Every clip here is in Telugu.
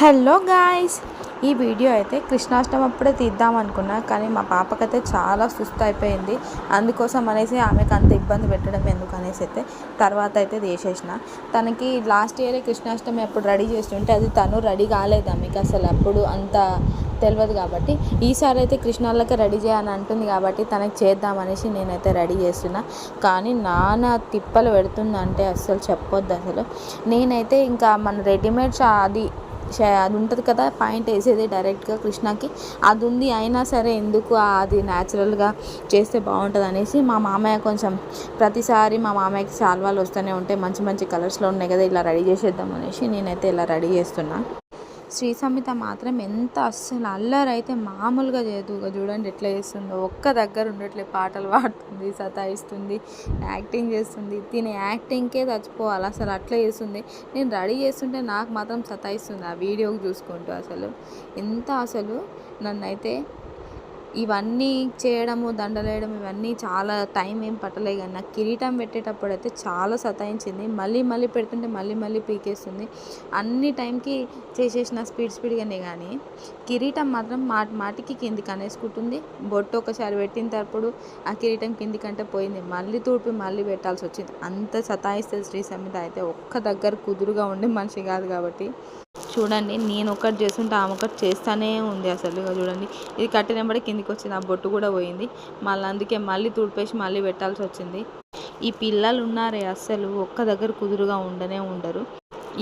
హలో గాయ్స్ ఈ వీడియో అయితే కృష్ణాష్టమి అప్పుడే తీద్దాం అనుకున్నా కానీ మా పాపకైతే చాలా సుస్థ అయిపోయింది. అందుకోసం అనేసి ఆమెకు అంత ఇబ్బంది పెట్టడం ఎందుకు అనేసి అయితే తర్వాత అయితే తీసేసిన. తనకి లాస్ట్ ఇయరే కృష్ణాష్టమి అప్పుడు రెడీ చేస్తుంటే అది తను రెడీ కాలేదు ఆమెకి అసలు. అప్పుడు అంత తెలియదు కాబట్టి ఈసారి అయితే కృష్ణాలకి రెడీ చేయని అంటుంది కాబట్టి తనకి చేద్దామనేసి నేనైతే రెడీ చేస్తున్నా. కానీ నాన్న తిప్పలు పెడుతుందంటే అస్సలు చెప్పొద్దు అసలు. నేనైతే ఇంకా మన రెడీమేడ్స్ అది అది ఉంటుంది కదా పాయింట్ వేసేది డైరెక్ట్గా కృష్ణకి. అది ఉంది అయినా సరే ఎందుకు అది న్యాచురల్గా చేస్తే బాగుంటుంది అనేసి మా మామయ్య కొంచెం ప్రతిసారి మా మామయ్యకి శాల్వాలు వస్తూనే ఉంటాయి మంచి మంచి కలర్స్లో ఉన్నాయి కదా ఇలా రెడీ చేసేద్దాం అనేసి నేనైతే ఇలా రెడీ చేస్తున్నా. శ్రీ సమిత మాత్రం ఎంత అస్సలు అల్లరి అయితే మామూలుగా చేయదు. చూడండి ఎట్లా చేస్తుందో. ఒక్క దగ్గర ఉండట్లే పాటలు పాడుతుంది సతాయిస్తుంది యాక్టింగ్ చేస్తుంది. తినే యాక్టింగ్కే చచ్చిపోవాలి. అసలు అట్లా చేస్తుంది. నేను రెడీ చేస్తుంటే నాకు మాత్రం సతాయిస్తుంది ఆ వీడియోకి చూసుకుంటూ అసలు. ఎంత అసలు నన్నైతే ఇవన్నీ చేయడము దండలేయడం ఇవన్నీ చాలా టైం ఏం పట్టలే కానీ నాకు కిరీటం పెట్టేటప్పుడు అయితే చాలా సతాయించింది. మళ్ళీ మళ్ళీ పెడుతుంటే మళ్ళీ మళ్ళీ పీకేస్తుంది. అన్ని టైంకి చేసేసిన స్పీడ్ స్పీడ్గానే కానీ కిరీటం మాత్రం మాటి మాటికి కిందికి అనేసుకుంటుంది. బొట్టు ఒకసారి పెట్టిన తప్పుడు ఆ కిరీటం కిందికంటే పోయింది. మళ్ళీ తూర్పి మళ్ళీ పెట్టాల్సి వచ్చింది. అంత సతాయిస్తుంది శ్రీ సమిత అయితే ఒక్క దగ్గర కుదురుగా ఉండే మనిషి కాదు కాబట్టి. చూడండి నేను ఒకటి చేస్తుంటే ఆమె ఒకటి చేస్తానే ఉంది అసలు చూడండి. ఇది కట్టినప్పుడే కిందికి వచ్చింది ఆ బొట్టు కూడా పోయింది. మళ్ళీ అందుకే మళ్ళీ తుడిపేసి మళ్ళీ పెట్టాల్సి వచ్చింది. ఈ పిల్లలు ఉన్నారే అస్సలు ఒక్క దగ్గర కుదురుగా ఉండనే ఉండరు.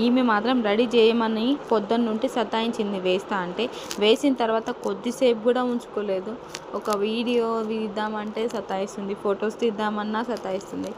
ఈమె మాత్రం రెడీ చేయమని పొద్దున్న నుండి సతాయించింది వేస్తా అంటే వేసిన తర్వాత కొద్దిసేపు కూడా ఉంచుకోలేదు. ఒక వీడియో తీద్దామంటే సతాయిస్తుంది ఫొటోస్ తీద్దామన్నా సతాయిస్తుంది.